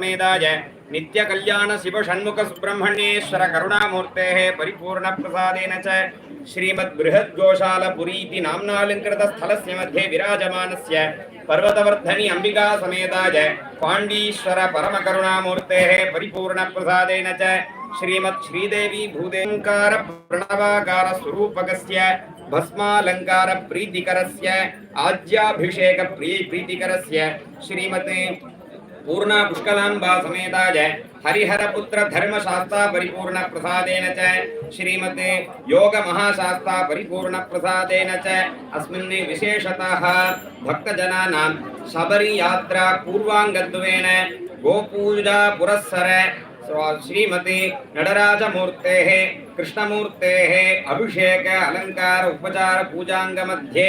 समेताय नित्य कल्याण शिव षण्मुख सुब्रह्मण्येश्वर करुणामूर्तेः परिपूर्ण प्रसादेन च श्रीमद् बृहद् गोशाल पुरीति नाम्नालङ्कृत स्थलस्य मध्ये विराजमानस्य पर्वतवर्धनि अम्बिका समेताय पाण्डीश्वर परमकरुणामूर्तेः परिपूर्ण प्रसादेन च श्रीमत् श्रीदेवी भूदेङ्कार प्रणवाकार स्वरूपकस्य भस्मालङ्कार प्रीतिकरस्य आज्याभिषेक प्रीतिकरस्य श्रीमते पूर्णा पुष्कलाम्बा समेताय हरिहरपुत्र धर्मशास्ता परिपूर्ण प्रसादेन च। श्रीमते योग महाशास्ता परिपूर्ण प्रसादेन च। अस्मिन् विशेषतः भक्तजनानां शबरी यात्रा पूर्वाङ्गत्वेन गोपूजा पुरस्सर। श्रीमती नटराजमूर्तेः, कृष्णमूर्तेः, अभिषेक, अलङ्कार, उपचार, पूजाङ्गमध्ये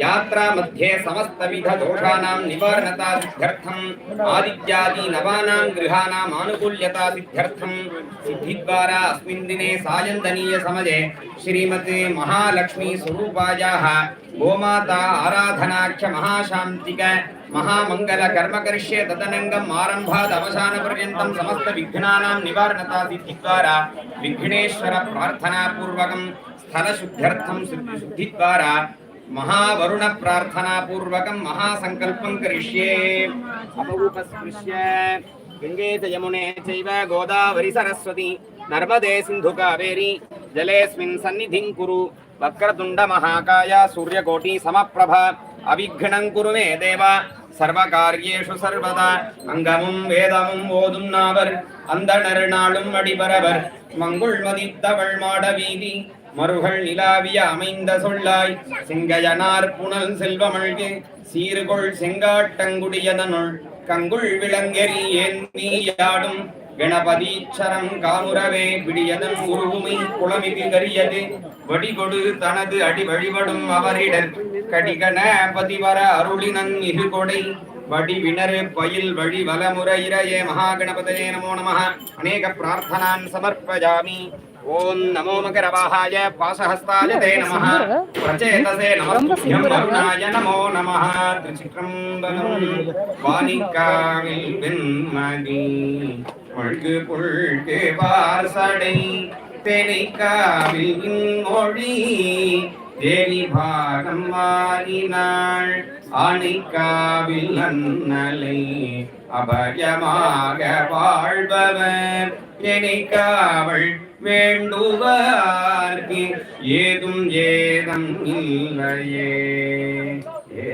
यात्रा मध्ये समस्तविध दोषाणां निवारणता सिद्ध्यर्थम् आदित्यादि नवानां गृहाणाम् आनुकूल्यता सिद्ध्यर्थं सिद्धिद्वारा अस्मिन् दिने सायन्दनीय समये श्रीमते महालक्ष्मी स्वरूपायाः गोमाता आराधनाख्य महाशान्तिक महामंगल कर्म करिष्ये आरम्भात् अवसानपर्यन्तं समस्त विघ्नानां निवारणता सिद्धिद्वारा विघ्नेश्वर प्रार्थनापूर्वकं स्थलशुद्ध्यर्थं शुद्धिद्वारा महावरुण प्रार्थनापूर्वकं महासङ्कल्पं करिष्ये अपरूपस्पृश्य गङ्गे च यमुने चैव गोदावरि सरस्वती नर्मदे सिन्धु कावेरी जलेऽस्मिन् सन्निधिं कुरु वक्रतुण्ड महाकाय सूर्यकोटि समप्रभ அவிக்னம் குருவே தேவா சர்வகாரியேஷு சர்வதா அங்கமும் வேதமும் ஓதும் நாவர் அந்தணர் நாளும் அடிபரவர் மங்குள் மதித்தவள் மாட வீதி மருகள் நிலாவிய அமைந்த சொல்லாய் சிங்கயனார் புனல் செல்வமழ்கு சீர்கொள் செங்காட்டங்குடியதனுள் கங்குள் விளங்கெறி ஏன் நீயாடும் கணபதீச்சரம் காமுரவே பிடியதன் உருவுமை குளமிகு கரியது வடிகொடு தனது அடி வழிபடும் அவரிடர் கடிகண பதிவர அருளினன் மிகு கொடை வடிவினர் பயில் வழி வலமுறையிரையே மகாகணபதயே நமோ நம அநேக பிரார்த்தனான் சமர்ப்பயாமி. ஓம் நமோ மகரவாகாய பாசஹஸ்தாய தே நமः பிரச்சேதசே நமஸ்துभ्यं வருணாய நமோ நமः திருச்சிற்றம்பலம் வாணிக்காவில் வெண்மதி. ஒழுகு புழ்கு வாசடை தெனைக்காவில் மொழி தேவி பாகம் மாறினாள் ஆணைக்காவில் அன்னலை அபயமாக வாழ்பவர். எனைக்காவள் வேண்டுவார்க்கு ஏதும் ஏதம் இல்லையே ஏ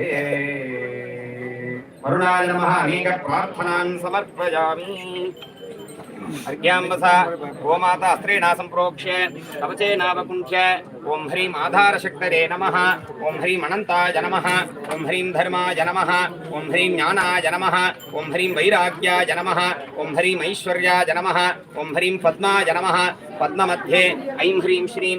वरुणाय नमः अनेक प्रार्थनान् समर्पयामि अर्घ्याम्बसा गोमाता अस्त्रेणा सम्प्रोक्ष्य कवचेनावकुण्ठ्य ॐ ह्रीम् आधारशक्तरे नमः। ॐ ह्रीम् अनन्ताय नमः। ॐ ह्रीं धर्माय नमः। ॐ ह्रीं ज्ञानाय नमः। ॐ ह्रीं वैराग्याय नमः। ॐ ह्रीम् ऐश्वर्याय नमः। ॐ ह्रीं पद्माय नमः। पद्ममध्ये ऐं ह्रीं श्रीं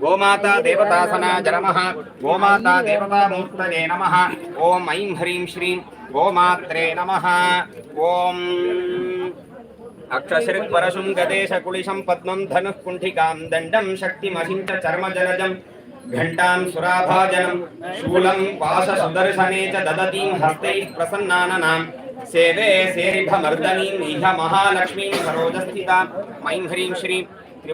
गोमाता देवतासनाय नमः। गोमाता देवतामूर्तये नमः। ॐ ऐं ह्रीं श्रीं गोमात्रे नमः। ॐ अक्षशिर्परशुं गदेशकुलिशं पद्मं धनुः कुण्ठिकां दण्डं शक्तिमहिं च चर्मजलजं घण्टां सुराभाजनं शूलं पाशसुदर्शने च ददतीं हस्तैः प्रसन्नाननां सेवे सेरिभमर्दनीम् इह महालक्ष्मीं सरोजस्थितां मैं ह्रीं श्रीं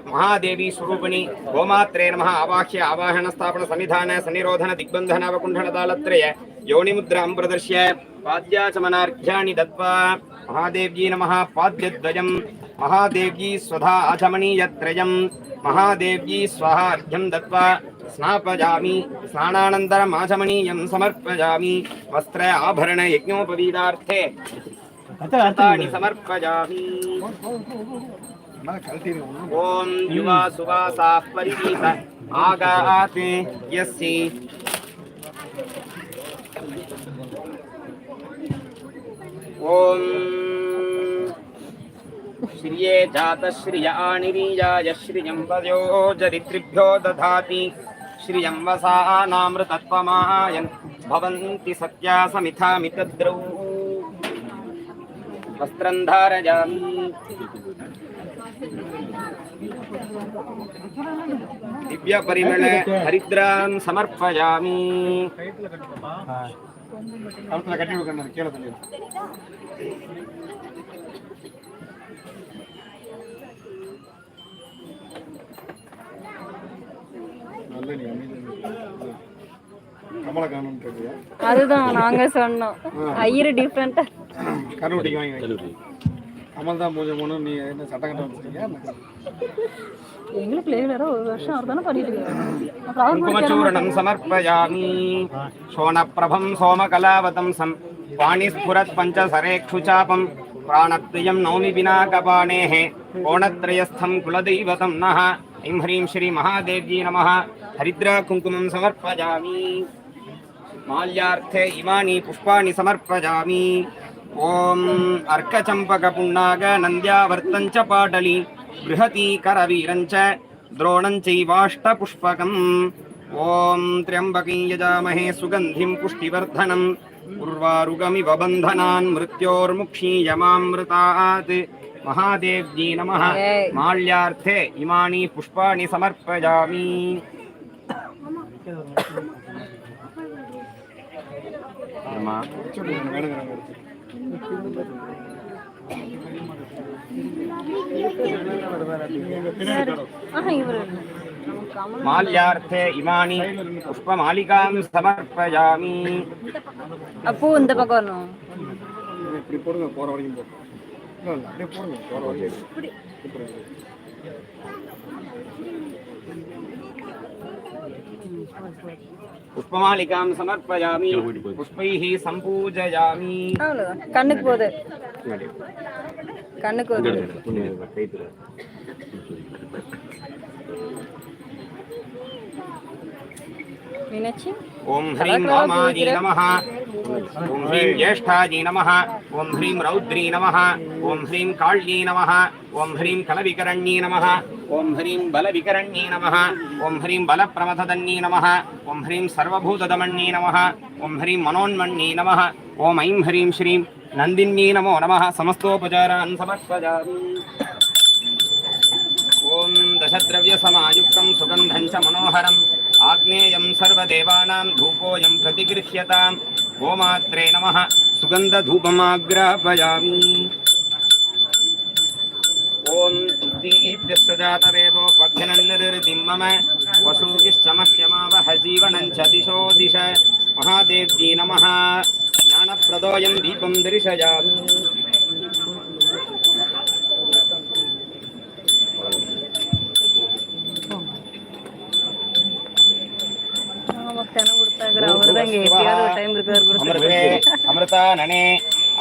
महादेवी स्वरूपिणी गोमात्रे नमः। आवाह्य आवाहन स्थापन सन्निधान सन्निरोधन दिग्बन्धन अवकुण्ठन तालत्रय योनिमुद्रां प्रदर्श्य। पाद्याचमनार्घ्याणि दत्त्वा महादेव्यै नमः। पाद्यद्वयं महादेव्यै स्वधा आचमनीयत्रयं। महादेव्यै स्वाहा अर्घ्यं दत्त्वा स्नापयामि स्नानानन्तरम् आचमनीयं समर्पयामि वस्त्र आभरण यज्ञोपवीतार्थे तानि समर्पयामि ॐ युवा सुवासाः परिवीत आगात्। यस्यै ॐ श्रिये जातश्रिय आनिरीयाय श्रियं वयो जरित्रिभ्यो दधाति। श्रियं भवन्ति सत्या समिथामितद्रौ वस्त्रं धारयामि திவ்யபரிமள ஹரித்ரான் சமர்ப்பயாமி அதுதான் நாங்க சொன்னோம். ஐயரு டிஃப்ரெண்டா கருவட்டிக்கு வாங்கி வாங்கி கமல் தான் பூஜை போகணும் நீ என்ன சட்டம் கட்ட வச்சிருக்கியா எங்களுக்கு ரெகுலரா ஒரு வருஷம் அவர் தானே பண்ணிட்டு இருக்காரு அப்புறம் அவர் कुङ्कुमचूर्णं समर्पयामि शोणप्रभं सोमकलावतंसं पाणिस्फुरत् पञ्चसरेक्षुचापं प्राणप्रियं नौमि विनाकपाणेः कोणत्रयस्थं कुलदैवतं नः ऐं ह्रीं श्रीमहादेव्यै नमः हरिद्राकुङ्कुमं समर्पयामि माल्यार्थे इमानि पुष्पाणि समर्पयामि ॐ अर्कचम्पकपुण्णाग नन्द्यावर्तं च पाटलि बृहती करवीरं च द्रोणं चैवाष्टपुष्पकम् ॐ त्र्यम्बकीं यजामहे सुगन्धिं पुष्टिवर्धनम् उर्वारुगमिव बन्धनान् मृत्योर्मुक्षीयमामृतात् महादेव्यै नमः Yay. माल्यार्थे इमानि पुष्पाणि समर्पयामि ஆமா. மால்யார்த்தே இமானி புஷ்ப மாலிகாம் சமர்ப்பயாமி. அப்போ இந்த பக்கம் இப்படி போடுங்க போற வரைக்கும் போடுங்க. அப்படியே போடுங்க போற வரைக்கும். പുഷ്പമാലികാം സമർപ്പയാമി പുഷ്പൈഹി സംപൂജയാമി ओम ह्रीं रामाजी नमः ओम ह्रीं ज्येष्ठाजी नमः ओम ह्रीं रौद्री नमः ओम ह्रीं काळ्यै नमः ओम ह्रीं कलविकरण्यै नमः ఓం హ్రీం బల వికరణ్యే నమ. ఓం హ్రీం బల ప్రమథదన్యే నమ. ఓం హ్రీం సర్వభూతదమణ్యే నమ. ఓం హ్రీం మనోన్మణ్యే నమ. ఓం ఐం హ్రీం శ్రీం నందిన్యే నమో నమ. సమస్తోపచారాన్ సమర్పజామి. ఓం దశద్రవ్యసమాయుక్తం సుగంధం చ మనోహరం. ఆగ్నేయం సర్వదేవానాం ధూపోయం ప్రతిగృహ్యతాం. గోమాత్రే నమ. సుగంధధూపమాగ్రాపయామి. वज्रसुजातवेदोपघ्नन्नदिम्मम वसूकिश्चमह्यमावह जीवनं च दिशो दिश महादेव्यै नमः ज्ञानप्रदोऽयं दीपं दर्शया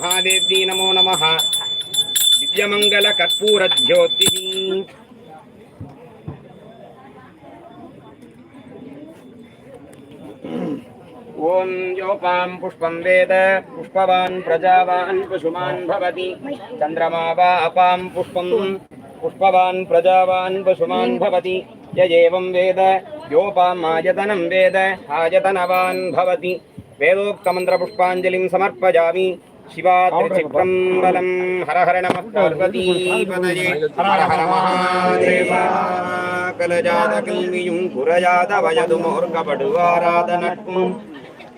महादेव्यै नमो नमः। दिव्यमङ्गलकर्पूरज्योतिः ॐ योपां पुष्पं वेद, पुष्पवान् प्रजावान् पशुमान् भवति। चन्द्रमा वा अपां पुष्पं, पुष्पवान् प्रजावान् पशुमान् भवति। य एवं वेद, योपाम् आयतनं वेद, आयतनवान् भवति। वेदोक्तमन्त्रपुष्पाञ्जलिं சிவா திருச்சிற்றம்பலம் ஹரஹர நம பார்வதீபதே ஹரஹர மகாதேவா கலஜாத கல்வியும் குறையாத வயது மோர்க்கப்படுவாராத நட்பும்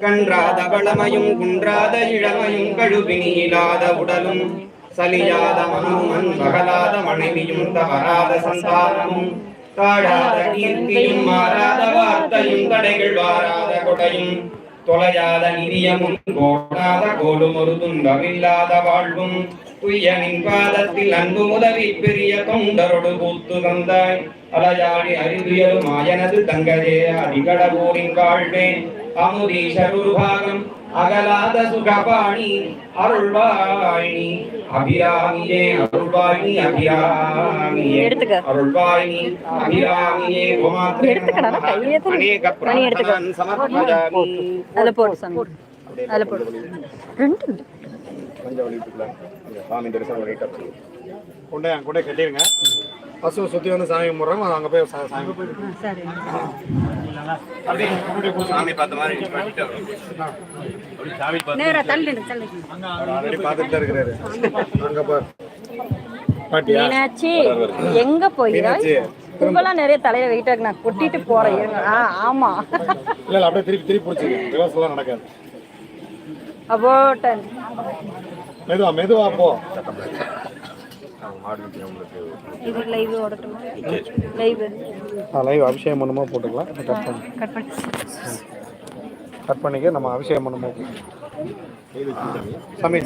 கன்றாத வளமையும் குன்றாத இளமையும் கழுவினியிலாத உடலும் சலியாத மனமும் மகளாத மனைவியும் தவறாத சந்தானமும் தாழாத கீர்த்தியும் மாறாத வார்த்தையும் தடைகள் வாராத கொடையும் தொலையாத நிதியமும் கோடாத கோடும் ஒரு துன்பமில்லாத வாழ்வும். துய்யனின் பாதத்தில் அன்பு முதவி பெரிய தொண்டரோடு பூத்து வந்தாய் அலையாடி அறிவியலும் ஆயனது தங்கதே அடிகடபூரின் வாழ்வே. அமுதீஷருபாகம் அகலாத சுகபாணி அருள்வாணி அபிராமியே அருள்வாணி அபிராமியே. எடுத்துக்க. அருள்வாணி அபிராமியே உமாத்ரே அநேக மணி எடுத்துக்க. பிரார்த்தனான் சமர்ப்பயாமி அதில் போடு சாமி. அதில் போடு. ரெண்டு. இருக்கு. மஞ்சள் வலிட்டுக்கலாம் சாமி தரிசனம் பண்ணிட்டு கொண்டே கொண்டே கட்டிடுங்க பசுவை சுற்றி வந்து சாமி கும்பிட்றோம் அங்கே போய் சாமி கும்பிடுங்க. ஆ, சரி அப்படியே சாமி பார்த்த மாதிரி பண்ணிட்டு நேரா தள்ளு தள்ளு அவர் ஆல்ரெடி பார்த்துட்டு தான் இருக்கிறாரு. அங்கே பார் பாட்டியா? மீனாட்சி எங்க போகிறாய். இப்பெல்லாம் நிறைய தலையில வெயிட்டாக நான் கொட்டிட்டு போறேன். இருங்க. ஆ ஆமா. இல்லை இல்லை அப்படியே திருப்பி திருப்பி ரிவர்ஸ்லாம் நடக்காது. அபோட்டன். மெதுவா மெதுவா போ. இது லைவ் ஓடட்டுமா? லைவ் லைவ் அபிஷேகம் பண்ணுமா போட்டுக்கலாம். கட் பண்ணி. கட் பண்ணி. கட் பண்ணிக்க நம்ம அபிஷேகம் பண்ணும்போது சாமி